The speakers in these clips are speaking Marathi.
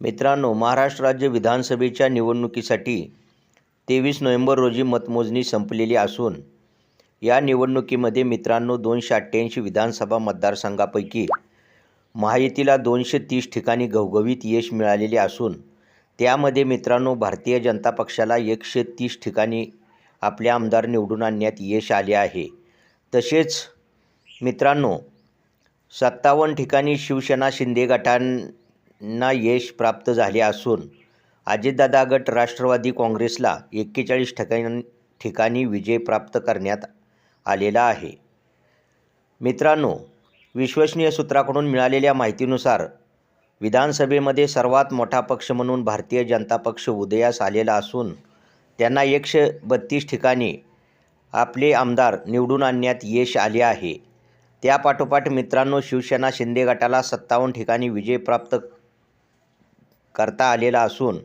मित्रांनो महाराष्ट्र राज्य विधानसभेच्या निवडणुकीसाठी तेवीस नोव्हेंबर रोजी मतमोजणी संपलेली असून या निवडणुकीमध्ये मित्रांनो दोनशे अठ्ठ्याऐंशी विधानसभा मतदारसंघापैकी महायुतीला दोनशे तीस ठिकाणी घवघवीत यश मिळालेले असून त्यामध्ये मित्रांनो भारतीय जनता पक्षाला एकशे तीस ठिकाणी आपले आमदार निवडून आणण्यात यश आले आहे. तसेच मित्रांनो सत्तावन्न ठिकाणी शिवसेना शिंदे ना यश प्राप्त झाले असून अजितदादा गट राष्ट्रवादी काँग्रेसला एक्केचाळीस ठिकाण ठिकाणी विजय प्राप्त करण्यात आलेला आहे. मित्रांनो विश्वसनीय सूत्राकडून मिळालेल्या माहितीनुसार विधानसभेमध्ये सर्वात मोठा पक्ष म्हणून भारतीय जनता पक्ष उदयास आलेला असून त्यांना एकशे बत्तीस ठिकाणी आपले आमदार निवडून आणण्यात यश आले आहे. त्यापाठोपाठ मित्रांनो शिवसेना शिंदे गटाला सत्तावन्न ठिकाणी विजय प्राप्त करता आलेला असून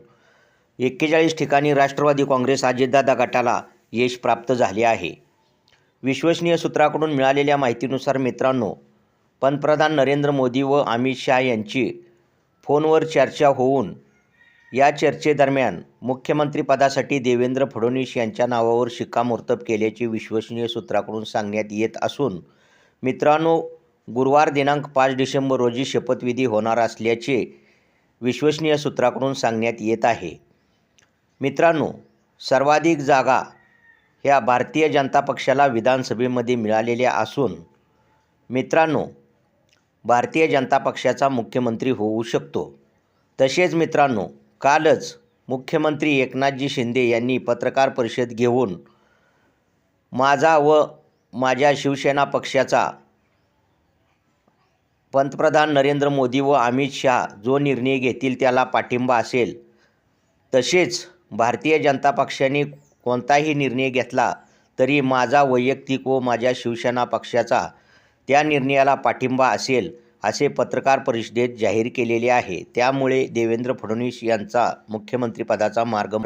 एक्केचाळीस ठिकाणी राष्ट्रवादी काँग्रेस अजितदादा गटाला यश प्राप्त झाले आहे. विश्वसनीय सूत्राकडून मिळालेल्या माहितीनुसार मित्रांनो पंतप्रधान नरेंद्र मोदी व अमित शहा यांची फोनवर चर्चा होऊन या चर्चेदरम्यान मुख्यमंत्रीपदासाठी देवेंद्र फडणवीस यांच्या नावावर शिक्कामोर्तब केल्याचे विश्वसनीय सूत्राकडून सांगण्यात येत असून मित्रांनो गुरुवार दिनांक पाच डिसेंबर रोजी शपथविधी होणार असल्याचे विश्वसनीय सूत्राकडून सांगण्यात येत आहे. मित्रांनो सर्वाधिक जागा ह्या भारतीय जनता पक्षाला विधानसभेमध्ये मिळालेल्या असून मित्रांनो भारतीय जनता पक्षाचा मुख्यमंत्री होऊ शकतो. तसेच मित्रांनो कालच मुख्यमंत्री एकनाथजी शिंदे यांनी पत्रकार परिषद घेऊन माझा व माझ्या शिवसेना पक्षाचा पंतप्रधान नरेंद्र मोदी व अमित शहा जो निर्णय घेतील त्याला पाठिंबा असेल. तसेच भारतीय जनता पक्षाने कोणताही निर्णय घेतला तरी माझा वैयक्तिक व माझ्या शिवसेना पक्षाचा त्या निर्णयाला पाठिंबा असेल असे पत्रकार परिषदेत जाहीर केलेले आहे. त्यामुळे देवेंद्र फडणवीस यांचा मुख्यमंत्रीपदाचा मार्ग